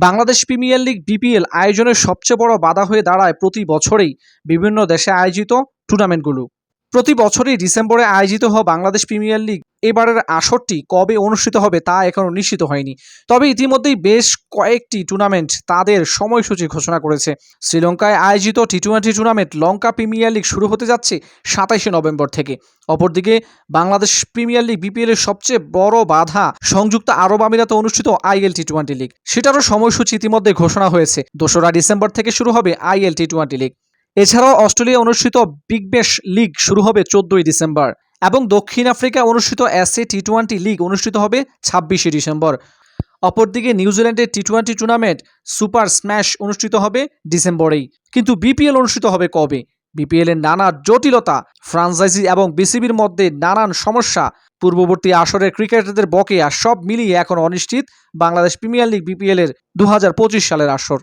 Bangladesh premier league BPL আয়োজনের সবচেয়ে বড় বাধা হয়ে দাঁড়ায় প্রতি বছরেই বিভিন্ন দেশে আয়োজিত টুর্নামেন্টগুলো প্রতি বছরই ডিসেম্বরে আয়োজিত হওয়া বাংলাদেশ প্রিমিয়ার লিগ এবারের আসরটি কবে অনুষ্ঠিত হবে তা এখনও নিশ্চিত হয়নি। তবে ইতিমধ্যেই বেশ কয়েকটি টুর্নামেন্ট তাদের সময়সূচি ঘোষণা করেছে। শ্রীলঙ্কায় আয়োজিত T twenty tournament Lanka premier league শুরু হতে যাচ্ছে সাতাইশে নভেম্বর থেকে। অপরদিকে বাংলাদেশ প্রিমিয়ার লিগ বিপিএল এর সবচেয়ে বড় বাধা সংযুক্ত আরব আমিরাতে অনুষ্ঠিত আইএল টি টোয়েন্টি লিগ সেটারও সময়সূচি ইতিমধ্যে ঘোষণা হয়েছে। দোসরা ডিসেম্বর থেকে শুরু হবে আইএল টি টোয়েন্টি লিগ এছাড়াও অস্ট্রেলিয়া অনুষ্ঠিত বিগ ব্যাশ লিগ শুরু হবে চোদ্দই ডিসেম্বর। এবং দক্ষিণ আফ্রিকা অনুষ্ঠিত এসএ টি টোয়েন্টি লিগ অনুষ্ঠিত হবে ছাব্বিশে ডিসেম্বর। অপরদিকে নিউজিল্যান্ডের T twenty tournament super smash অনুষ্ঠিত হবে ডিসেম্বরেই। কিন্তু বিপিএল অনুষ্ঠিত হবে কবে? বিপিএল এর নানা জটিলতা ফ্রাঞ্চাইজি এবং বিসিবির মধ্যে নানান সমস্যা, পূর্ববর্তী আসরের ক্রিকেটারদের বকেয়া সব মিলিয়ে এখন অনিশ্চিত বাংলাদেশ প্রিমিয়ার লিগ বিপিএল এর দু সালের আসর।